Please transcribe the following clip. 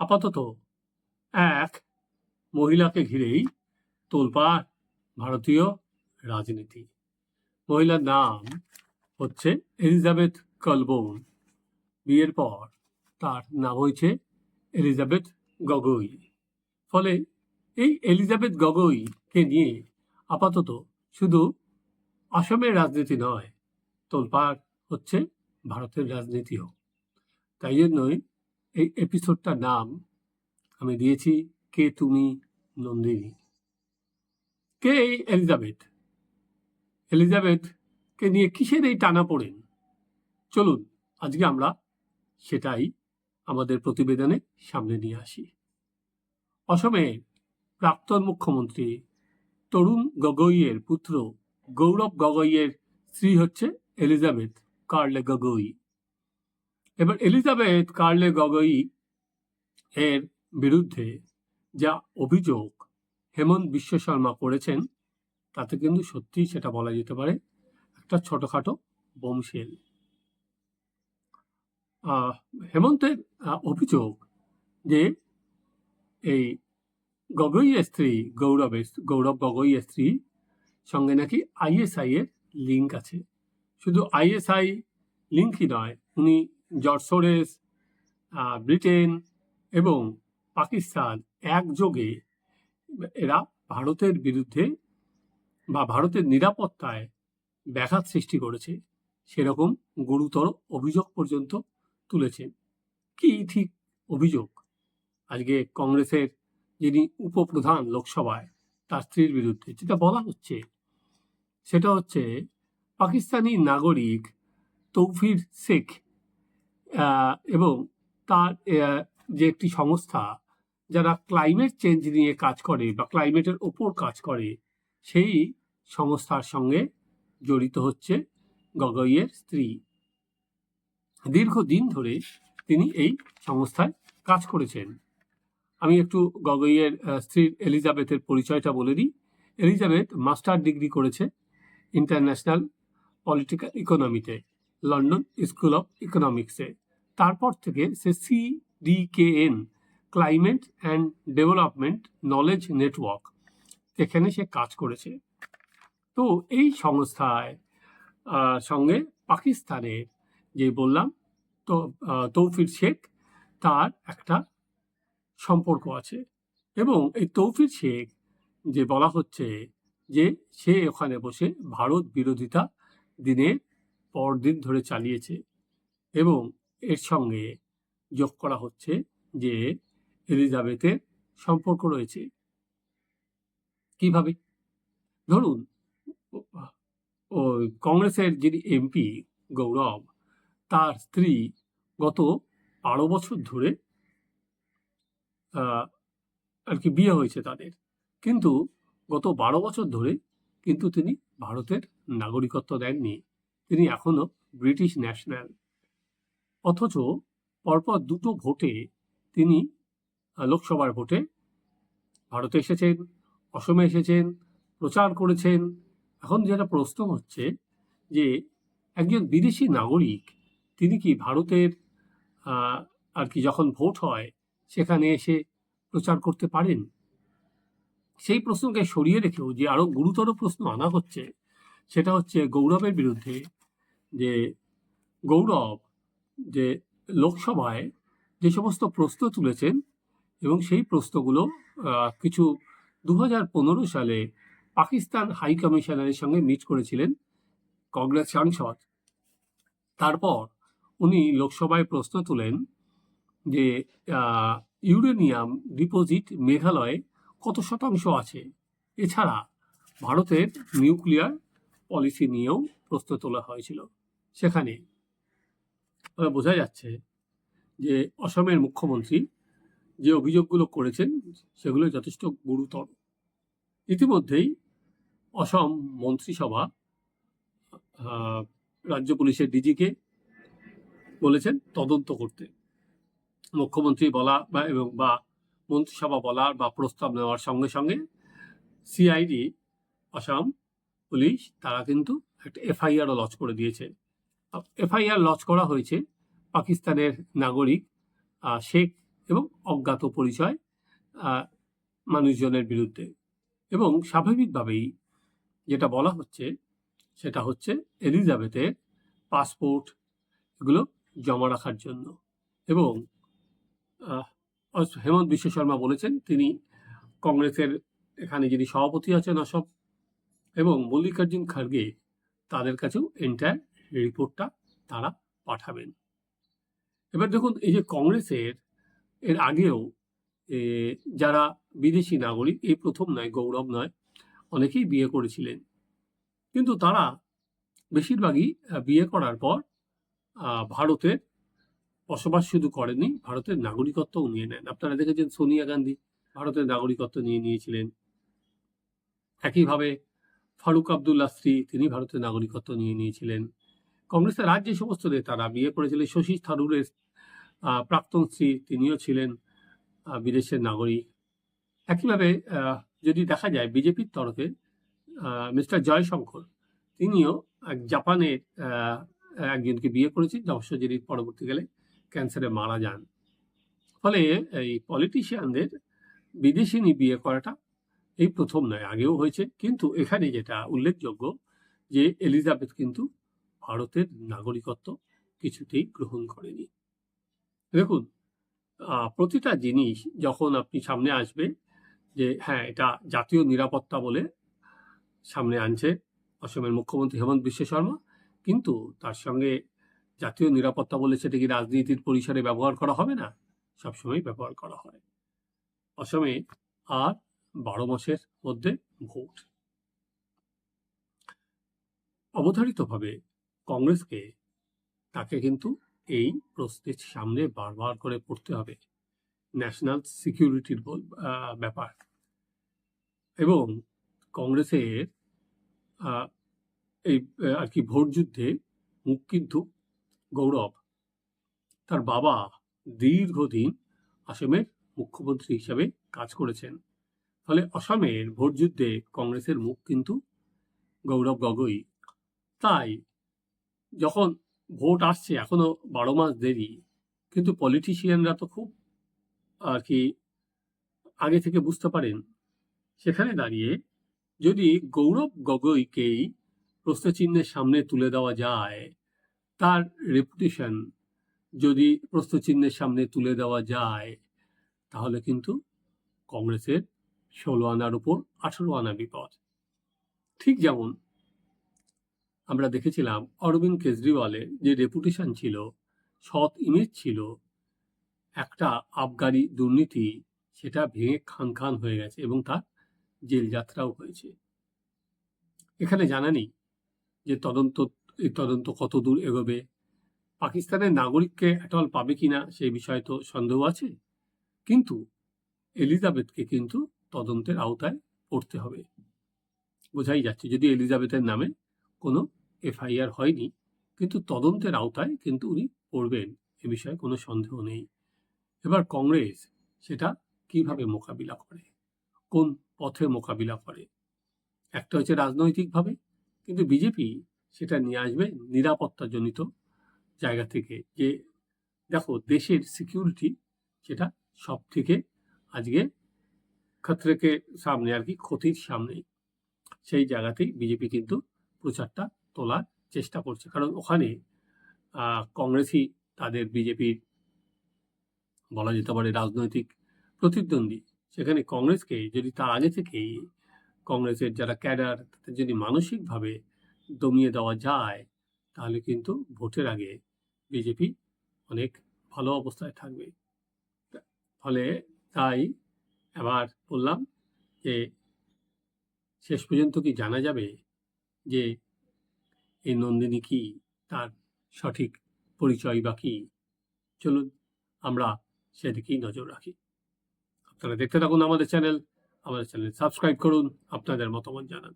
আপাতত এক মহিলাকে ঘিরেই তোলপাড় ভারতীয় রাজনীতি। মহিলার নাম হচ্ছে এলিজাবেথ কলবোন বিয়ের পর তার নাম হয়েছে এলিজাবেথ গগৈ। ফলে এই এলিজাবেথ গগৈকে নিয়ে আপাতত শুধু আসামের রাজনীতি নয়, তোলপাড় হচ্ছে ভারতের রাজনীতিও। তাই জন্যই এই এপিসোডটার নাম আমি দিয়েছি, কে তুমি নন্দিনী? কে এই এলিজাবেথ? এলিজাবেথকে নিয়ে কিসের এই টানা পড়েন চলুন, আজকে আমরা সেটাই আমাদের প্রতিবেদনে সামনে নিয়ে আসি। অসমের প্রাক্তন মুখ্যমন্ত্রী তরুণ গগৈয়ের পুত্র গৌরব গগৈয়ের স্ত্রী হচ্ছে এলিজাবেথ কার্লে গগৈ। এবার এলিজাবেথ কার্লে গগৈ এর বিরুদ্ধে যা অভিযোগ হেমন্ত বিশ্ব শর্মা করেছেন তাতে কিন্তু সত্যি সেটা বলা যেতে পারে একটা ছোটখাটো আহ, হেমন্তের অভিযোগ যে এই গগৈয়ের স্ত্রী গৌরবের গৌরব গগৈয়ের স্ত্রী সঙ্গে নাকি আইএসআই এর লিঙ্ক আছে। শুধু আইএসআই লিঙ্কই নয় উনি আহ, ব্রিটেন এবং পাকিস্তান একযোগে এরা ভারতের বিরুদ্ধে বা ভারতের নিরাপত্তায় ব্যাঘাত সৃষ্টি করেছে। সেরকম গুরুতর অভিযোগ পর্যন্ত তুলেছেন কি ঠিক অভিযোগ? আজকে কংগ্রেসের যিনি উপপ্রধান লোকসভায় তার স্ত্রীর বিরুদ্ধে যেটা বলা হচ্ছে সেটা হচ্ছে পাকিস্তানি নাগরিক তৌফির শেখ এবং তার যে একটি সংস্থা যারা ক্লাইমেট চেঞ্জ নিয়ে কাজ করে বা ক্লাইমেটের ওপর কাজ করে, সেই সংস্থার সঙ্গে জড়িত হচ্ছে গগৈয়ের স্ত্রী। দীর্ঘদিন ধরে তিনি এই সংস্থায় কাজ করেছেন। আমি একটু গগৈয়ের স্ত্রীর এলিজাবেথের পরিচয়টা বলে দিই। এলিজাবেথ মাস্টার ডিগ্রি করেছে ইন্টারন্যাশনাল পলিটিক্যাল ইকোনমিতে, লন্ডন স্কুল অফ ইকোনমিক্সে। তারপর থেকে সে CDKN climate and development knowledge network এখানে সে কাজ করেছে। তো এই সংস্থায় সঙ্গে পাকিস্তানের যে বললাম, তো তৌফির শেখ, তার একটা সম্পর্ক আছে। এবং এই তৌফির শেখ যে বলা হচ্ছে যে সে ওখানে বসে ভারত বিরোধিতা দিনের পর দিন ধরে চালিয়েছে। এবং এর সঙ্গে যোগ করা হচ্ছে যে এলিজাবেথের সম্পর্ক রয়েছে। কীভাবে? ধরুন ওই কংগ্রেসের যিনি এমপি গৌরব, তার স্ত্রী গত বারো বছর ধরে আর কি বিয়ে হয়েছে তাদের। কিন্তু গত বারো বছর ধরে কিন্তু তিনি ভারতের নাগরিকত্ব দেননি। তিনি এখনও ব্রিটিশ ন্যাশনাল অথচ পরপর দুটো ভোটে তিনি লোকসভার ভোটে ভারতে এসেছেন, অসমে এসেছেন, প্রচার করেছেন। এখন যেটা প্রশ্ন হচ্ছে যে একজন বিদেশি নাগরিক, তিনি কি ভারতের আর কি যখন ভোট হয় সেখানে এসে প্রচার করতে পারেন? সেই প্রশ্নকে সরিয়ে রেখেও যে আরও গুরুতর প্রশ্ন আনা হচ্ছে, সেটা হচ্ছে গৌরবের বিরুদ্ধে যে গৌরব যে লোকসভায় যে সমস্ত প্রশ্ন তুলেছেন এবং সেই প্রশ্নগুলো কিছু দু হাজার পনেরো সালে পাকিস্তান হাই কমিশনারের সঙ্গে মিট করেছিলেন কংগ্রেস সাংসদ। তারপর উনি লোকসভায় প্রশ্ন তুলেন যে ইউরেনিয়াম ডিপোজিট মেঘালয়ে কত শতাংশ আছে? এছাড়া ভারতের নিউক্লিয়ার পলিসি নিয়েও প্রশ্ন তোলা হয়েছিল। সেখানে বোঝা যাচ্ছে যে অসমের মুখ্যমন্ত্রী যে অভিযোগগুলো করেছেন, সেগুলো যথেষ্ট গুরুতর। ইতিমধ্যেই অসম মন্ত্রিসভা রাজ্য পুলিশের ডিজিকে বলেছেন তদন্ত করতে। মুখ্যমন্ত্রী বলা বা এবং বা মন্ত্রিসভা বলার বা প্রস্তাব নেওয়ার সঙ্গে সঙ্গে সিআইডি আসাম পুলিশ, তারা কিন্তু একটা এফআইআরও লঞ্চ করে দিয়েছে। এফআইআর লঞ্চ করা হয়েছে পাকিস্তানের নাগরিক শেখ এবং অজ্ঞাত পরিচয় মানুষজনের বিরুদ্ধে। এবং স্বাভাবিকভাবেই যেটা বলা হচ্ছে, সেটা হচ্ছে এলিজাবেথের পাসপোর্ট এগুলো জমা রাখার জন্য। এবং হেমন্ত বিশ্ব শর্মা বলেছেন, তিনি কংগ্রেসের এখানে যিনি সভাপতি আছেন অসম এবং মল্লিকার্জুন খার্গে তাদের কাছেও এন্টায়ার রিপোর্টটা তারা পাঠাবেন। এবার দেখুন, এই যে কংগ্রেসের, এর আগেও যারা বিদেশি নাগরিক, এই প্রথম নয়, গৌরব নয়, অনেকেই বিয়ে করেছিলেন। কিন্তু তারা বেশিরভাগই বিয়ে করার পর ভারতের বসবাস শুধু করেননি, ভারতের নাগরিকত্বও নিয়ে নেন। আপনারা দেখেছেন, সোনিয়া গান্ধী ভারতের নাগরিকত্ব নিয়ে নিয়েছিলেন। একইভাবে ফারুক আবদুল্লাহ স্ত্রী, তিনি ভারতের নাগরিকত্ব নিয়ে নিয়েছিলেন। কংগ্রেসের রাজ্যে সমস্ত নেতারা বিয়ে করেছিলেন, শশী থারুরের প্রাক্তন স্ত্রী তিনিও ছিলেন বিদেশের নাগরিক। একইভাবে যদি দেখা যায় বিজেপির তরফে মিস্টার জয়শঙ্কর, তিনিও জাপানের একজনকে বিয়ে করেছেন অবশ্য যিনি পরবর্তীকালে ক্যান্সারে মারা যান। ফলে এই পলিটিশিয়ানদের বিদেশিনী বিয়ে করাটা এই প্রথম নয়, আগেও হয়েছে। কিন্তু এখানে যেটা উল্লেখযোগ্য যে এলিজাবেথ কিন্তু ভারতের নাগরিকত্ব কিছুতেই গ্রহণ করেনি। দেখুন প্রতিটা জিনিস যখন আপনি সামনে আসবে যে হ্যাঁ এটা জাতীয় নিরাপত্তা বলে সামনে আনছে অসমের মুখ্যমন্ত্রী হেমন্ত বিশ্ব শর্মা, কিন্তু তার সঙ্গে জাতীয় নিরাপত্তা বলে সেটা কি রাজনীতির পরিসরে ব্যবহার করা হবে না, সবসময় ব্যবহার করা হয়। অসমে আর বারো মাসের মধ্যে ভোট। অবধারিতভাবে কংগ্রেসকে তাকে কিন্তু এই প্রশ্নের সামনে বারবার করে পড়তে হবে। ন্যাশনাল সিকিউরিটির ব্যাপার। এবং কংগ্রেসের এই আর কি ভোট যুদ্ধে মুখ কিন্তু গৌরব। তার বাবা দীর্ঘদিন আসামের মুখ্যমন্ত্রী হিসাবে কাজ করেছেন। ফলে অসমের ভোট যুদ্ধে কংগ্রেসের মুখ কিন্তু গৌরব গগৈ। তাই যখন ভোট আসছে, এখনও বারো মাস দেরি, কিন্তু পলিটিশিয়ানরা তো খুব, আর কি, আগে থেকে বুঝতে পারেন। সেখানে দাঁড়িয়ে যদি গৌরব গগৈকেই প্রশ্নচিহ্নের সামনে তুলে দেওয়া যায়, তার রেপুটেশন যদি প্রশ্নচিহ্নের সামনে তুলে দেওয়া যায়, তাহলে কিন্তু কংগ্রেসের ষোলো আনার উপর আঠেরো আনা বিপদ। ঠিক যেমন আমরা দেখেছিলাম অরবিন্দ কেজরিওয়ালের যে রেপুটেশন ছিল, সৎ ইমেজ ছিল, একটা আবগারি দুর্নীতি সেটা ভেঙে খান খান হয়ে গেছে এবং তার জেল যাত্রাও হয়েছে। এখানে জানা নেই যে তদন্ত, এই তদন্ত কত দূর এগোবে। পাকিস্তানের নাগরিককে অ্যাটল পাবে কিনা সেই বিষয়ে তো সন্দেহ আছে। কিন্তু এলিজাবেথকে কিন্তু তদন্তের আওতায় পড়তে হবে। বোঝাই যাচ্ছে যদি এলিজাবেথের নামে কোনো এফআইআর হয়নি, কিন্তু তদন্তের আওতায় কিন্তু উনি পড়বেন, এ বিষয়ে কোনো সন্দেহ নেই। এবার কংগ্রেস সেটা কীভাবে মোকাবিলা করে? কোন পথে মোকাবিলা করে? একটা হচ্ছে রাজনৈতিকভাবে, কিন্তু বিজেপি সেটা নিয়ে আসবে নিরাপত্তাজনিত জায়গা থেকে। যে দেখো, দেশের সিকিউরিটি সেটা সব থেকে আজকে খতরেকে সামনে আর কি, ক্ষতির সামনে। সেই জায়গাতেই বিজেপি কিন্তু প্রচারটা তোলার চেষ্টা করছে। কারণ ওখানে কংগ্রেসই তাদের বিজেপির বলা যেতে পারে রাজনৈতিক প্রতিদ্বন্দ্বী। সেখানে কংগ্রেসকে যদি তার আগে থেকেই কংগ্রেসের যারা ক্যাডার, তাদের যদি মানসিকভাবে দমিয়ে দেওয়া যায়, তাহলে কিন্তু ভোটের আগে বিজেপি অনেক ভালো অবস্থায় থাকবে। ফলে তাই এবার বললাম যে, শেষ পর্যন্ত কি জানা যাবে যে এই নন্দিনী কি তার সঠিক পরিচয় বা কি? চলুন আমরা সেদিকেই নজর রাখি। আপনারা দেখতে থাকুন আমাদের চ্যানেল। আমাদের চ্যানেল সাবস্ক্রাইব করুন, আপনাদের মতামত জানান।